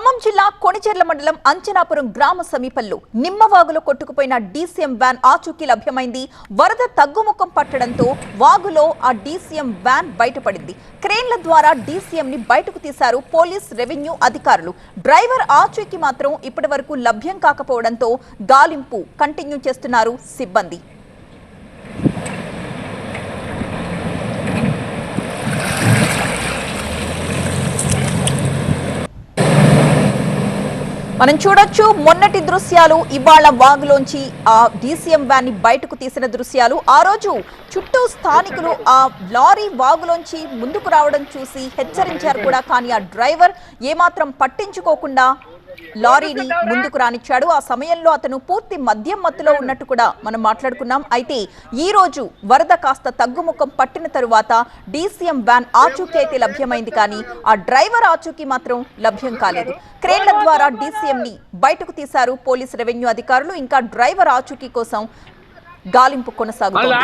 ఖమ్మం జిల్లా కొణిచెర్ల మండలం అంచనాపురం గ్రామ సమీపంలో నిమ్మవాగులో కొట్టుకుపోయిన డీసీఎం వ్యాన్ ఆచూకీ లభ్యమైంది. వరద తగ్గుముఖం పట్టడంతో వాగులో ఆ డీసీఎం వ్యాన్ బయటపడింది. క్రేన్ల ద్వారా డీసీఎం ని బయటకు తీశారు పోలీస్ రెవెన్యూ అధికారులు. డ్రైవర్ ఆచూకీ మాత్రం ఇప్పటి లభ్యం కాకపోవడంతో గాలింపు కంటిన్యూ చేస్తున్నారు సిబ్బంది. మనం చూడొచ్చు మొన్నటి దృశ్యాలు ఇవాళ వాగులోంచి ఆ డీసీఎం వ్యాన్ని బయటకు తీసిన దృశ్యాలు. ఆ రోజు చుట్టూ స్థానికులు ఆ లారీ వాగులోంచి ముందుకు రావడం చూసి హెచ్చరించారు కూడా. కానీ ఆ డ్రైవర్ ఏమాత్రం పట్టించుకోకుండా లారీని ముందుకు రానిచ్చాడు. ఆ సమయంలో అతను పూర్తి మద్యం మత్తులో ఉన్నట్టు కూడా మనం మాట్లాడుకున్నాం. అయితే ఈ రోజు వరద కాస్త తగ్గుముఖం పట్టిన తరువాత డీసీఎం వ్యాన్ ఆచూకీ అయితే లభ్యమైంది కానీ ఆ డ్రైవర్ ఆచూకీ మాత్రం లభ్యం కాలేదు. క్రేన్ల ద్వారా డీసీఎం ని బయటకు తీశారు పోలీస్ రెవెన్యూ అధికారులు. ఇంకా డ్రైవర్ ఆచూకీ కోసం గాలింపు కొనసాగుతోంది.